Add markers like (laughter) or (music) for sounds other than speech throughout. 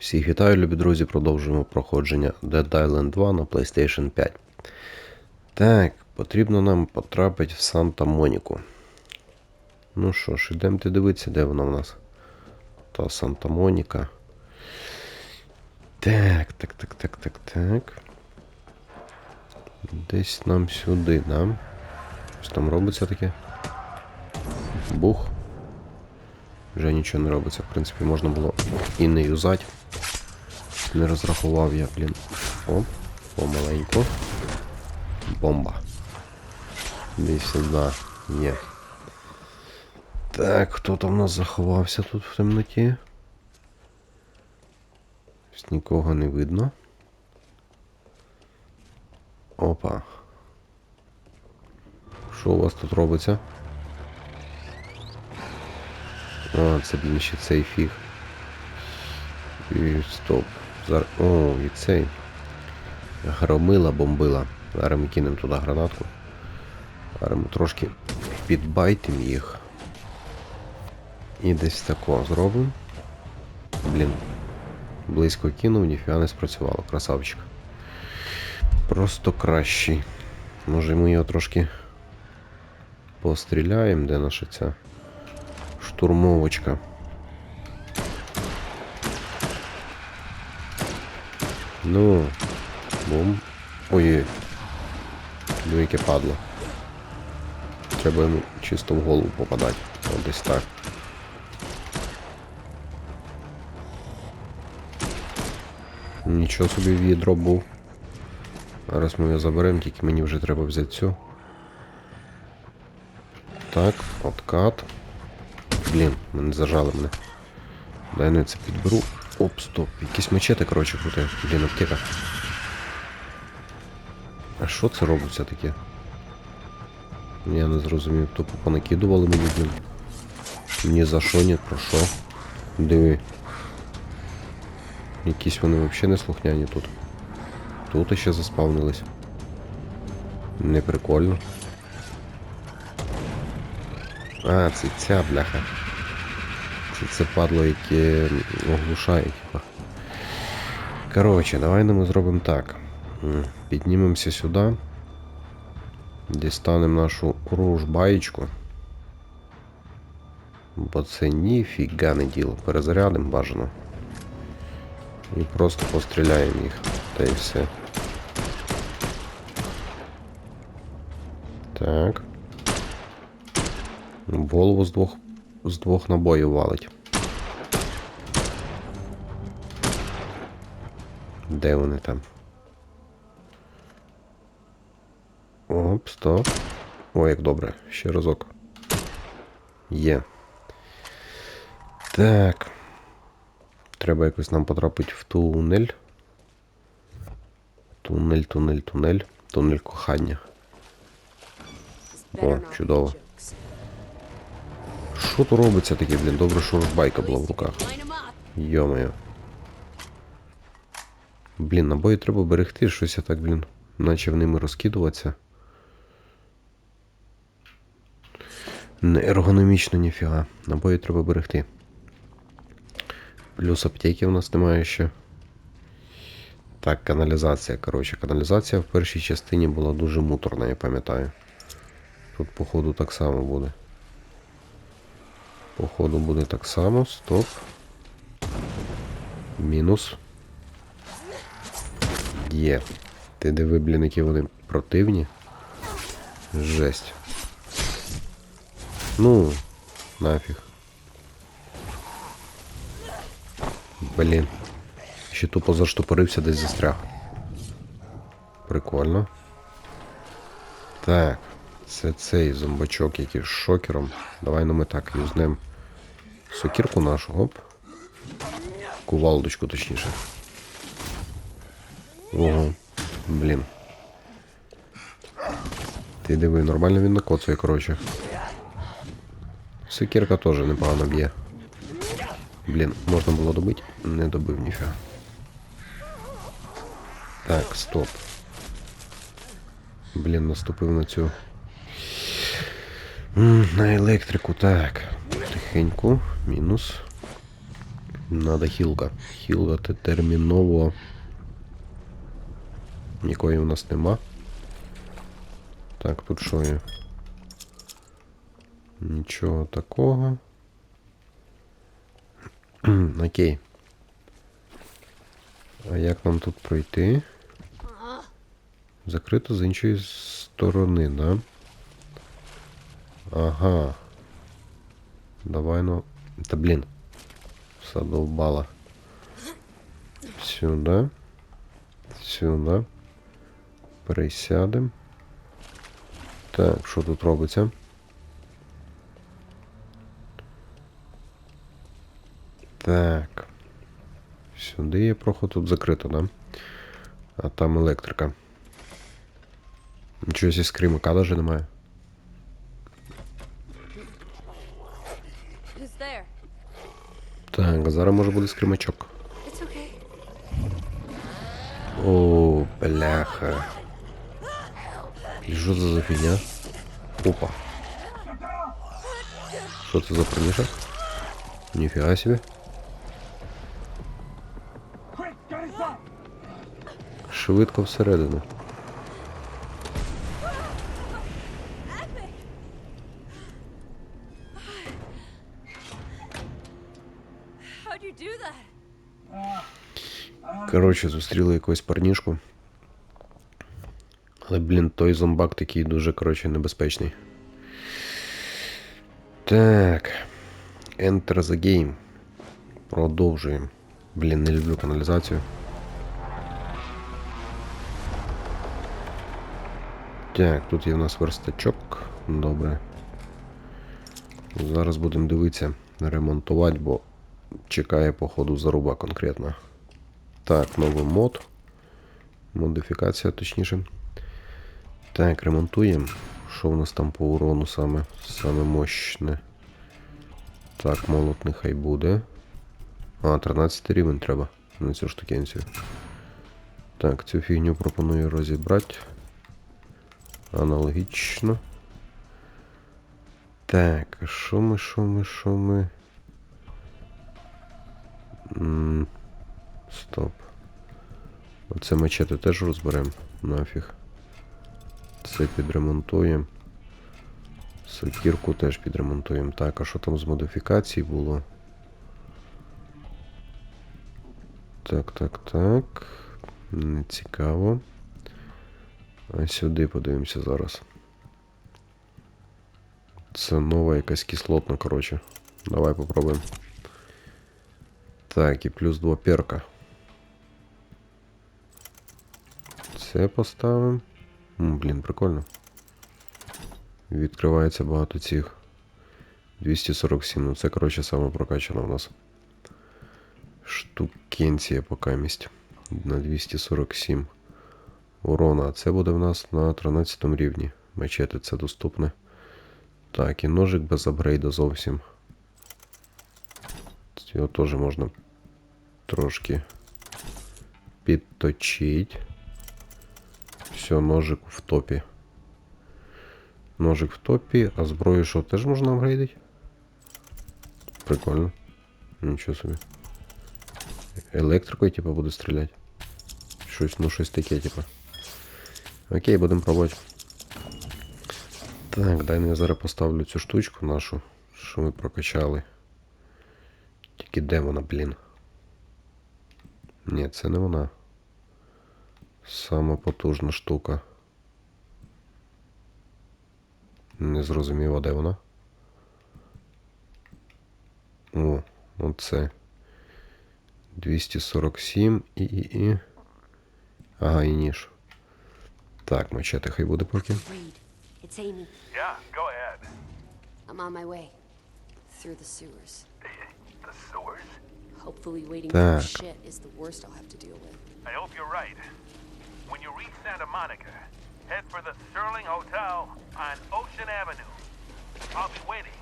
Всіх вітаю, любі друзі, продовжуємо проходження Dead Island 2 на PlayStation 5. Так, потрібно нам потрапити в Санта Моніку. Ну що ж, ідемте дивитися, де вона в нас. Та Санта Моніка. Так, так, так, так, так, так. Десь нам сюди, да? Що там робиться таке? Бух. Вже нічого не робиться. В принципі, можна було і не юзати. Не розрахував я, блін. О, помаленьку. Бомба. Десь сюди є. Так, хто там у нас заховався тут в темноті? Нікого не видно. Опа. Що у вас тут робиться? А, це, блін, ще цей фіг. І стоп. Зар... О, і цей. Громила, бомбила. Зараз ми кинемо туди гранатку. Зараз ми трошки підбайтимо їх. І десь тако зробимо. Блін. Близько кинув, ніфіга не спрацювало. Красавчик. Просто кращий. Може ми його трошки постріляємо, де наша ця штурмовочка. Ну, бум. Ой. Ну яке падло. Треба йому чисто в голову попадати. От десь так. Нічого собі відро був. Зараз ми його заберемо, тільки мені вже треба взяти цю. Так, откат. Блін, мене зажали мене. Дай я це підберу. Оп, стоп. Якісь мечети, коротше, круте. Блін, аптека. А що це робиться таке? Я не зрозумів. Тупо понакидували мені, блін. Ні за що, ні про що. Диви. Якісь вони взагалі не слухняні тут. Тут ще заспавнились. Не прикольно. А, це ця бляха. Це, це падло, яке оглушає, типа. Коротше, давай ми зробимо так. Піднімемося сюди. Дістанемо нашу ружбаєчку. Бо це ніфіга не діло. Перезарядимо бажано. І просто постріляємо їх. Та і все. Так. Голову з двох з двох набоїв валить. Де вони там? Оп, стоп. О, як добре. Ще разок. Є. Так. Треба якось нам потрапити в тунель. Тунель, тунель, тунель. Тунель кохання. О, чудово. Що тут робиться таке, блін? Добре, що байка була в руках. Йо-моє. Блін, набої треба берегти, щось я так, блін, наче в ними розкидуватися. Не ергономічно ніфіга. Набої треба берегти. Плюс аптеки в нас немає ще. Так, каналізація. Коротше, каналізація в першій частині була дуже муторна, я пам'ятаю. Тут, походу, так само буде. Походу буде так само. Стоп. Мінус. Є. Ти диви, блін, які вони противні. Жесть. Ну, нафіг. Блін. Ще тупо заштопорився десь застряг. Прикольно. Так. Це цей зомбачок, який з шокером. Давай ну ми так юзнем сокірку нашу, оп. Кувалдочку, точніше. Ого. Блін. Ти диви, нормально він накоцує, коротше. Сокірка теж непогано б'є. Блін, можна було добити? Не добив ніфіга. Так, стоп. Блін, наступив на цю. На електрику, так. Тихеньку. Мінус. Надо хілка. Хілгати терміново. Нікої у нас нема. Так, тут що є? Нічого такого. (clears throat) Окей. А як нам тут пройти? Закрито з іншої сторони, да? Ага. Давай ну. Та блін. Задовбала. Сюди. Сюди. Пересядем. Так, що тут робиться? Так. Сюди є проход, тут закрито, да? А там електрика. Нічого зі скримака даже немає. Так, зараз може буде скримачок. О, бляха. І що це за фігня? Опа. Що це за проміжок? Ніфіга собі. Швидко всередину. Коротше, зустріли якусь парнішку. Але, блін, той зомбак такий дуже, коротше, небезпечний. Так. Enter the game. Продовжуємо. Блін, не люблю каналізацію. Так, тут є в нас верстачок. Добре. Зараз будемо дивитися, ремонтувати, бо чекає, походу, заруба конкретна. Так, новий мод. Модифікація, точніше. Так, ремонтуємо. Що у нас там по урону саме? Саме мощне. Так, молот нехай буде. А, 13 рівень треба на цю штукенцію. Так, цю фігню пропоную розібрати. Аналогічно. Так, що ми, що ми, що ми? Стоп. Оце мачете теж розберемо. Нафіг. Це підремонтуємо. Сокірку теж підремонтуємо. Так, а що там з модифікацій було? Так, так, так. Не цікаво. А сюди подивимося зараз. Це нова якась кислотна, коротше. Давай попробуємо. Так, і плюс 2 перка. Це поставимо. Блін, прикольно. Відкривається багато цих. 247. Ну це, коротше, саме прокачана у нас. Штукенція поки місць. На 247 урона. Це буде в нас на 13 рівні. Мачети це доступне. Так, і ножик без апгрейду зовсім. Його теж можна трошки підточить. Все, ножик в топі. Ножик в топі, а зброю що теж можна апгрейдити? Прикольно. Нічого собі. Електрикою, типа, буде стріляти. Щось, ну щось таке, типа. Окей, будемо пробувати. Так, дай ну я зараз поставлю цю штучку нашу, що ми прокачали. Тільки де вона, блін? Ні, це не вона. Сама потужна штука. Не зрозуміло, де вона. О, оце. 247 і і і. Ага, і ніж. Так, мачете хай буде поки. Yeah, go ahead. I'm on my way. Through the sewers. Hopefully waiting Так. for shit is the worst I'll have to deal with. I hope you're right. When you reach Santa Monica, head for the Sterling Hotel on Ocean Avenue. I'll be waiting.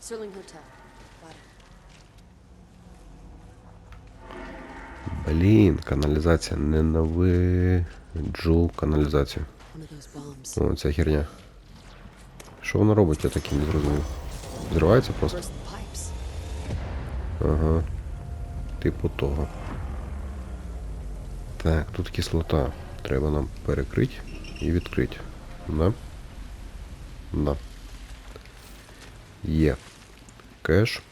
Sterling Hotel. Got it. Блін, каналізація. Ненавиджу каналізацію. One of those bombs. О, ця херня. Що вона робить, я так і не зрозумів. Зривається просто? Ага. Типу того. Так, тут кислота. Треба нам перекрити і відкрити. Да? Да. Є. Кеш.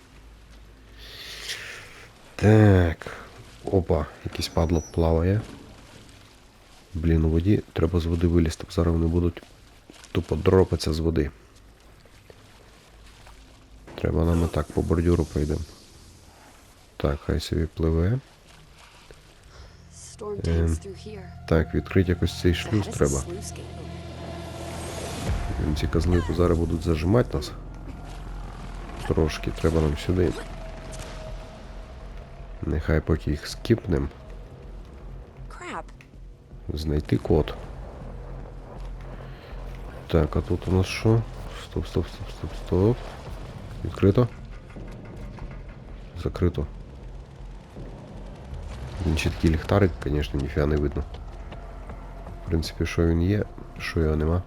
Так. Опа, якийсь падло плаває. Блін, у воді треба з води вилізти, зараз вони будуть тупо дропатися з води. Треба нам отак по бордюру пройдемо. Так, хай собі пливе. Here. Так, відкрити якось цей шлюз треба. Ці козли зараз будуть зажимати нас. Трошки, треба нам сюди. Нехай поки їх скіпнем. Знайти код. Так, а тут у нас що? Стоп, стоп, стоп, стоп, стоп. Відкрито. Закрито. Такий ліхтарик, звісно, ніфіга не видно. В принципі, що він є, що його нема.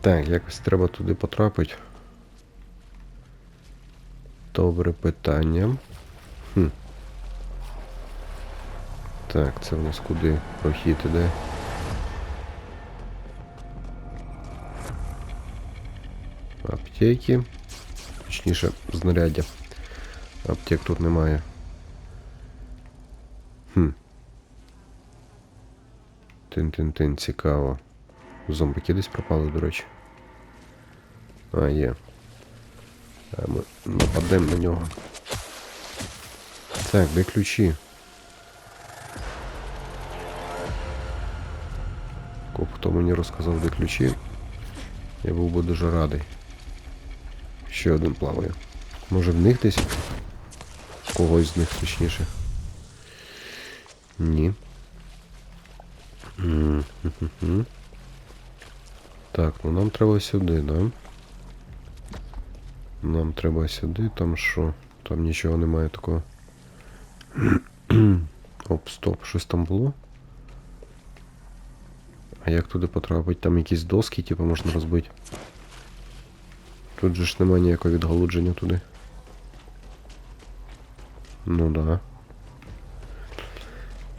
Так, якось треба туди потрапити. Добре питання. Хм. Так, це в нас куди прохід іде? Аптеки. Точніше, знаряддя. Аптек тут немає. Хм. Тин-тин-тин, цікаво. Зомбики десь пропали, до речі. А, є. Ми нападемо на нього. Так, де ключі? Коп, хто мені розказав, де ключі, я був би дуже радий. Ще один плаває. Може в них десь? Когось з них точніше. Ні. Так, ну нам треба сюди, да? Нам треба сюди, там що? Там нічого немає такого. (clears throat) Оп, стоп, щось там було? А як туди потрапити? Там якісь доски, типу, можна розбити. Тут же ж немає ніякого відгалудження туди. Ну да.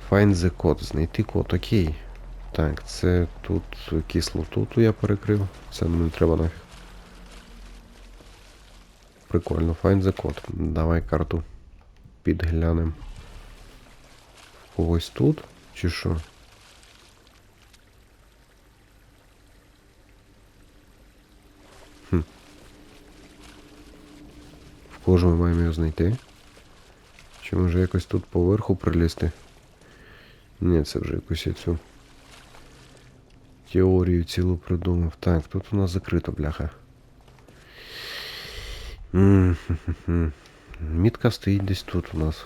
Find the code. Знайти код, окей. Так, це тут кислоту я перекрив. Це не треба нафіг. Прикольно, find the code. Давай карту підглянем. Когось тут? Чи що? Хм. В ж ми маємо його знайти? Чи може якось тут поверху прилізти? Ні, це вже якусь я цю теорію цілу придумав. Так, тут у нас закрито, бляха. М, хм-хм-хм. Мітка стоїть десь тут у нас.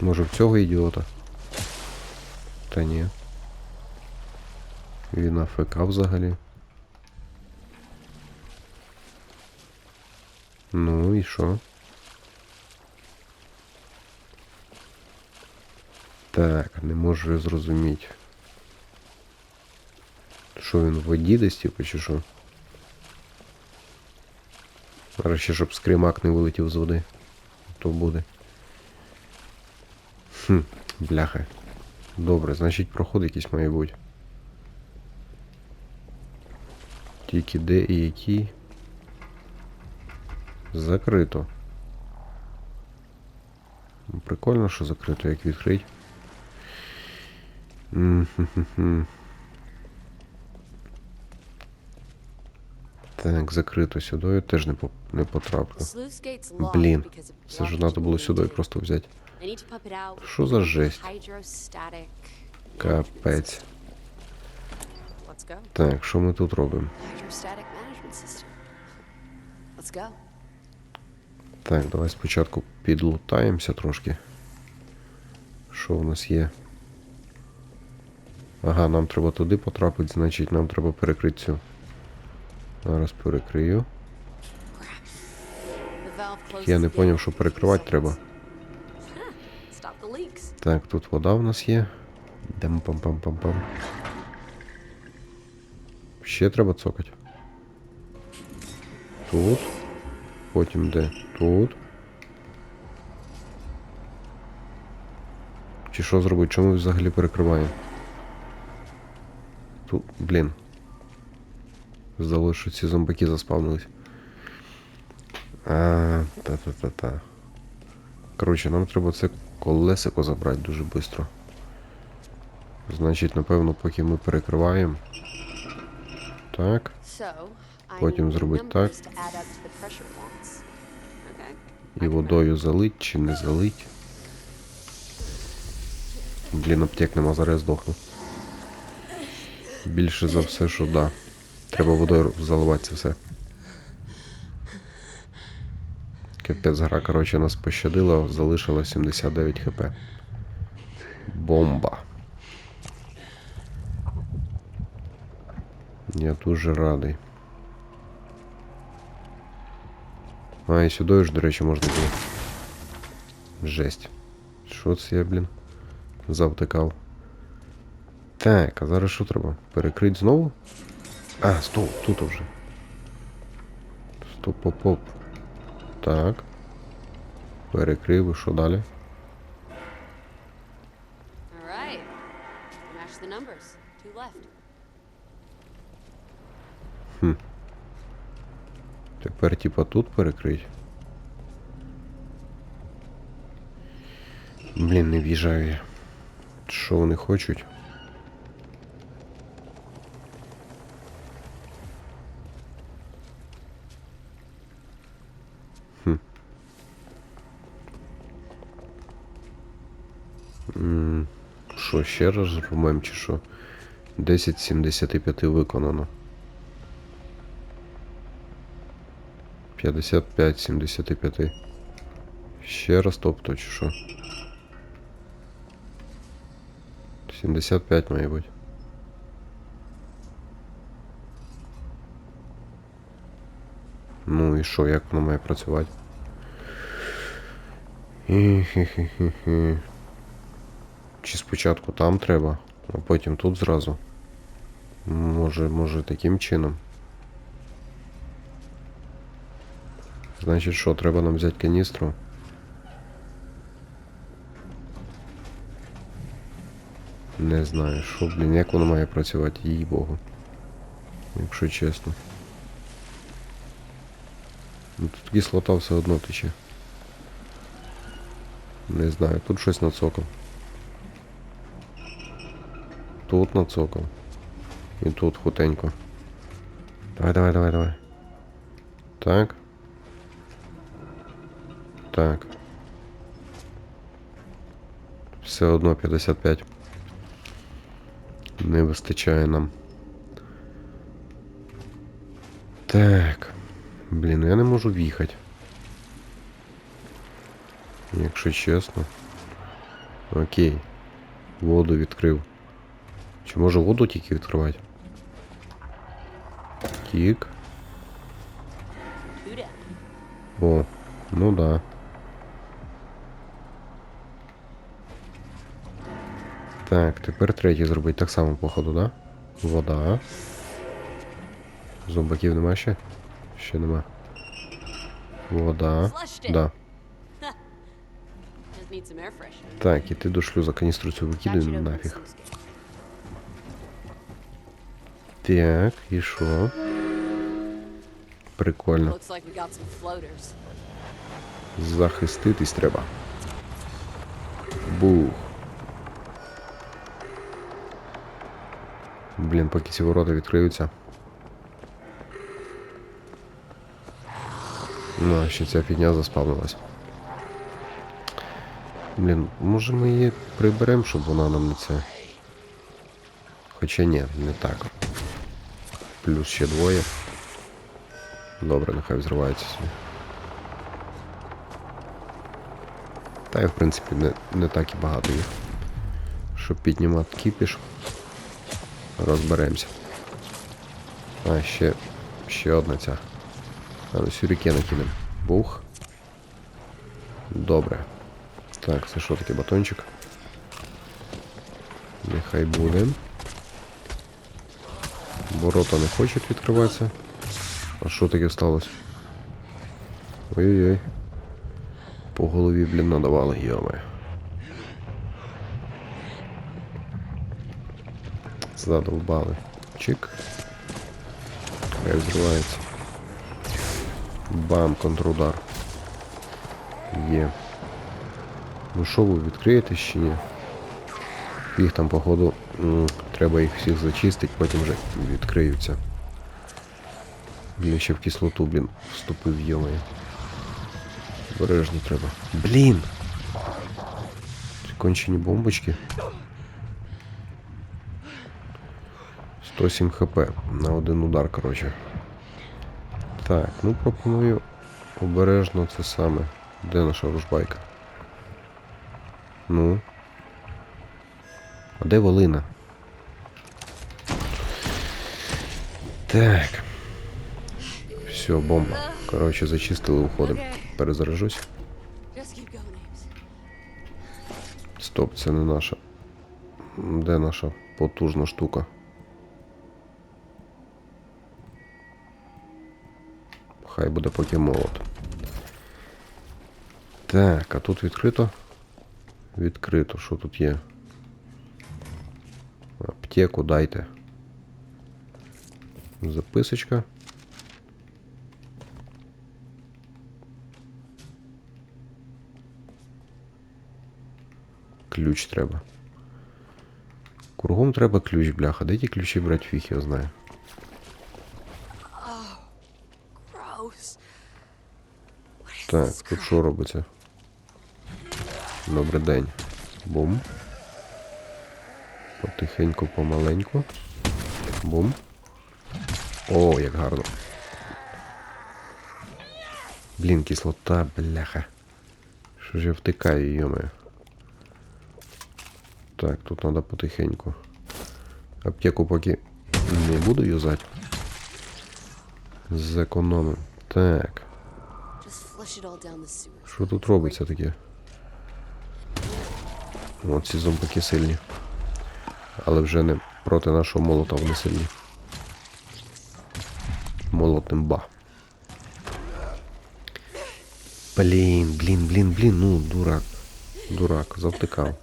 Може в цього ідіота? Та ні. Він АФК взагалі. Ну і що? Так, не можу зрозуміти. Що він в воді десь, типу, чи що? Зараз ще, щоб скримак не вилетів з води. То буде. Хм, бляха. Добре, значить проход якийсь має бути. Тільки де і який. Закрито. Прикольно, що закрито, як відкрить. Так, закрито сюди теж не, по, не потраплю. Блін, це ж треба було сюди просто взяти. Що за жесть? Капець. Так, що ми тут робимо? Так, давай спочатку підлутаємося трошки. Що в нас є? Ага, нам треба туди потрапити, значить нам треба перекрити цю. Зараз перекрию. Я не поняв, що перекривати треба. Так, тут вода в нас є. Дем пам пам пам пам Ще треба цокати. Тут. потім де? Тут. Чи що зробити? Чому взагалі перекриваємо? Тут, блін. Здалося, що ці зомбаки заспавнились. А, та-та-та-та. Коротше, нам треба це колесико забрати дуже швидко. Значить, напевно, поки ми перекриваємо. Так. Потім зробити так. І водою залить чи не залить. Блін, аптек нема, зараз я здохну. Більше за все, що да. Треба водою заливати це все. Капець, гра, коротше, нас пощадила, залишила 79 хп. Бомба. Я дуже радий. А, і сюди ж, до речі, можна було. Жесть. Що це я, блін? Завтикав. Так, а зараз що треба? Перекрити знову? А, стоп, тут вже. Стоп, оп, оп. Так. Перекрив, і що далі? Left. Тепер типа тут перекрить. Блін, не в'їжджаю я. Що вони хочуть? Хм. М, Що, ще раз зробимо чи що? 10 з 75 виконано. 55 75. Ще раз тобто, чи що? 75 має бути. Ну і що, як воно має працювати? Хі-хі-хі-хі. Чи спочатку там треба, а потім тут зразу? Може, може таким чином. Значить, що, треба нам взяти каністру? Не знаю, що, блін, як воно має працювати, їй богу. Якщо чесно. Ну тут кислота все одно тече. Не знаю, тут щось нацокав. Тут нацокав. І тут хутенько. Давай, давай, давай, давай. Так. Так. Все одно 55. Не вистачає нам. Так. Блін, ну я не можу в'їхати. Якщо чесно. Окей. Воду відкрив. Чи може воду тільки відкривати? Тік. О, ну да. Так, тепер третій зробити так само, походу, да? Вода. Зомбаків нема ще? Ще нема. Вода. Да. Так, і ти до шлюза каністру цю That викидуй нафіг. Так, і що? Прикольно. Захиститись треба. Бух. Блін, поки ці ворота відкриються. Ну, ще ця фігня заспавнилась. Блін, може ми її приберемо, щоб вона нам не це. Хоча ні, не так. Плюс ще двоє. Добре, нехай взривається собі. Та й в принципі не, не так і багато їх. Щоб піднімати кіпіш. Розберемося. А, ще. Ще одна ця. А ну сюрікена кинемо. Бух. Добре. Так, це що таке батончик? Нехай буде. Ворота не хочуть відкриватися. А що таке сталося? Ой-ой-ой. По голові, блін, надавали, йоме. Задолбали. Чик. Хай взривається. Бам, контрудар. Є. Ну що ви відкриєте чи ні? Їх там, походу, треба їх всіх зачистити, потім вже відкриються. Блін, ще в кислоту, блін, вступив йомою. Обережно треба. Блін! Кончені бомбочки. 107 хп на один удар, коротше. Так, ну пропоную обережно це саме. Де наша ружбайка? Ну. А де волина? Так. Все, бомба. Коротше, зачистили, уходимо. Перезаражусь. Стоп, це не наша. Де наша потужна штука? Хай буде поки молот. Так, а тут відкрито? Відкрито, що тут є? Аптеку дайте. Записочка. Ключ треба. Кругом треба ключ, бляха. Де ті ключі брати фіг я знаю. Gross. Так, тут що робиться? Добрий день. Бум. Потихеньку, помаленьку. Бум. О, як гарно. Блін, кислота, бляха. Що ж я втикаю, йоме. Так, тут треба потихеньку. Аптеку поки не буду юзати. Зекономим. Так. Що тут робиться таке? О, ці зомбаки сильні. Але вже не проти нашого молота вони сильні. Молот ба. Блін, блін, блін, блін, ну, дурак. Дурак, завтикав.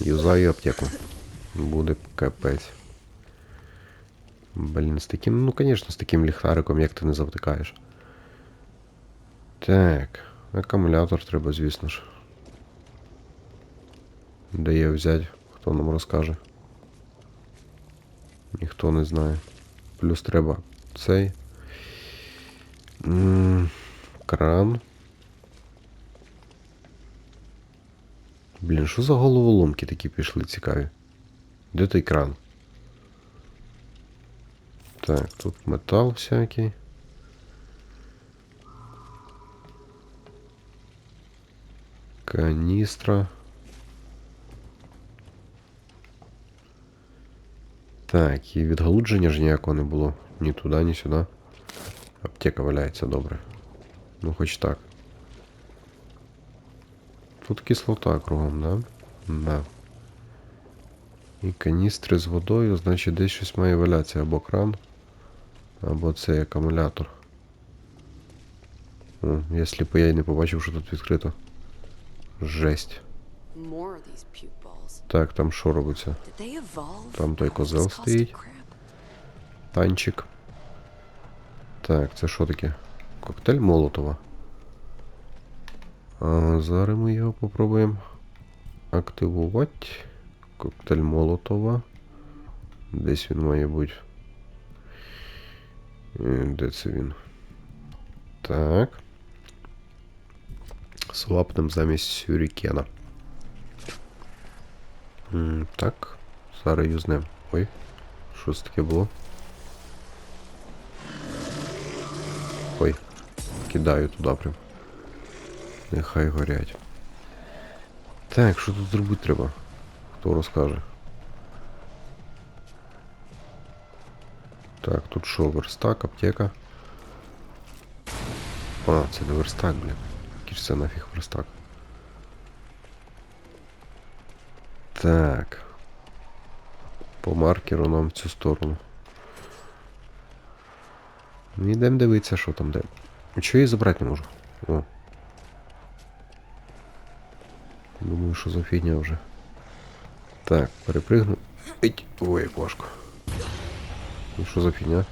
Юзаю аптеку. Буде капець. Блін, з таким, ну, звісно, з таким ліхтариком, як ти не завтикаєш. Так, акумулятор треба, звісно ж. Де є взяти, хто нам розкаже. Ніхто не знає. Плюс треба цей. Кран. Блін, що за головоломки такі пішли цікаві? Де той кран? Так, тут метал всякий. Каністра. Так, і відгалудження ж ніякого не було. Ні туди, ні сюди. Аптека валяється добре. Ну, хоч так. Тут кислота кругом, да? Да. І каністри з водою, значить десь щось має валятися або кран, або цей акумулятор. О, я сліпий, я й не побачив, що тут відкрито. Жесть. Так, там що робиться? Там той козел стоїть. Танчик. Так, це що таке? Коктейль Молотова. А, зараз ми його попробуємо активувати. Коктейль Молотова. Десь він має бути. Е, Де це він? Так. Свапнем замість сюрікена. М, Так. Зараз юзнем. Ой. Що це таке було? Ой, кидаю туди прям. Нехай горять. Так, що тут зробити треба? Хто розкаже? Так, тут що, верстак, аптека. А, це не верстак, блін. Ж нафіг верстак. Так. По маркеру нам в цю сторону. Ну, Йдемо дивитися, що там де. Чого я забрати не можу? О. Думаю, що за фігня вже. Так, перепригну. Ить. Ой, як важко. Ну що за фігня?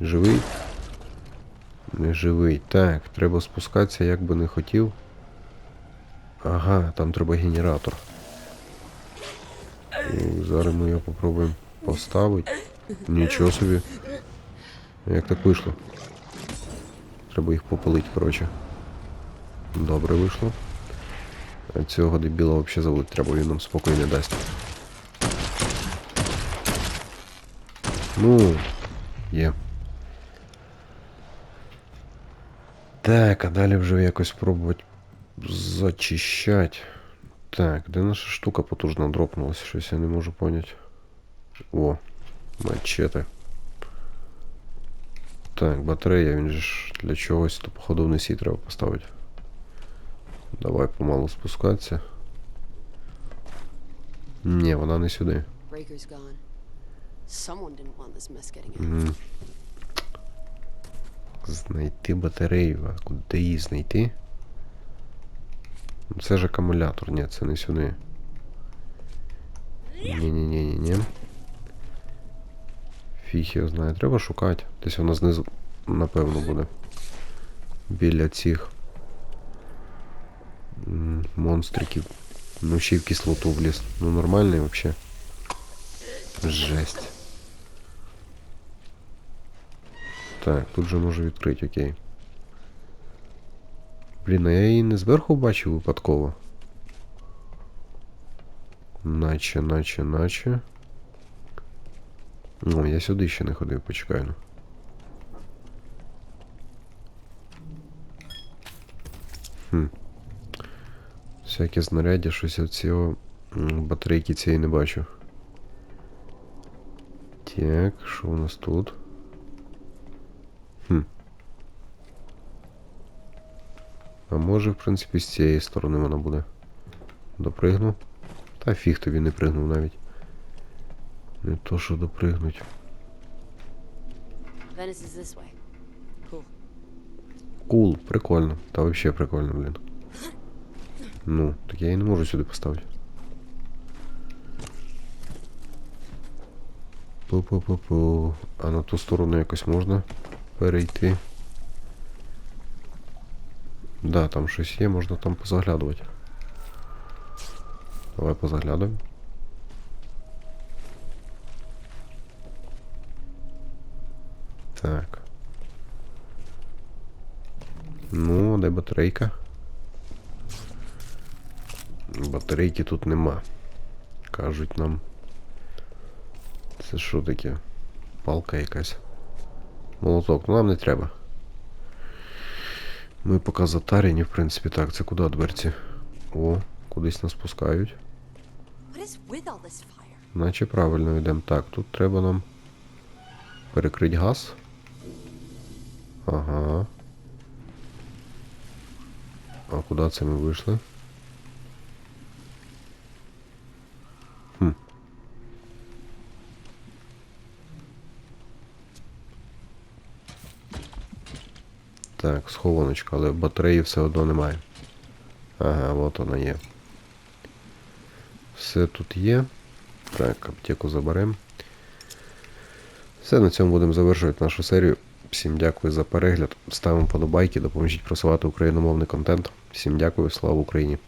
Живий? Не живий. Так, треба спускатися, як би не хотів. Ага, там треба генератор. І зараз ми його попробуємо поставити. Нічого собі. Як так вийшло? Треба їх попалити, коротше. Добре вийшло. А цього дебіла взагалі заводити треба, він нам спокою не дасть. Ну, є. Так, а далі вже якось пробувати зачищати. Так, де наша штука потужно дропнулася? Щось я не можу поняти. О, мачете. Так, батарея, він же ж для чогось, то походу вниз її треба поставити. Давай помалу спускатися. Ні, вона не сюди. Знайти батарею, а куди її знайти? Це ж акумулятор, ні, це не сюди. Ні-ні-ні-ні-ні. Фіг його знає, треба шукати. Десь вона знизу, напевно, буде. Біля цих монстриків. Ну ще й в кислоту вліз. Ну нормальний вообще. Жесть. Так, тут же можу відкрити, окей. Блін, а я її не зверху бачив випадково. Наче, наче, наче. Ну, я сюди ще не ходив, почекай. ну. Хм. Всякі знаряддя, щось я цього батарейки цієї не бачу. Так, що у нас тут? А може, в принципі, з цієї сторони вона буде. Допригну. Та фіг тобі не пригнув навіть. Не то, що допригнуть. Venice is this way. Cool. Кул, прикольно. Та вообще прикольно, блін. Ну, так я і не можу сюди поставити. Пу-пу-пу-пу. А на ту сторону якось можна перейти. Да, там щось є, можна там позаглядувати. Давай позаглядуємо. Так. Ну, де батарейка? Батарейки тут нема. Кажуть нам. Це що таке? Палка якась. Молоток, ну нам не треба. Ми поки затарені, в принципі, так, це куди дверці? О, кудись нас пускають. Наче правильно йдемо. Так, тут треба нам перекрити газ. Ага. А куди це ми вийшли? Хм. Так, схованочка, але батареї все одно немає. Ага, от вона є. Все тут є. Так, аптеку заберемо. Все, на цьому будемо завершувати нашу серію. Всім дякую за перегляд. Ставимо подобайки, допоможіть просувати україномовний контент. Всім дякую, слава Україні!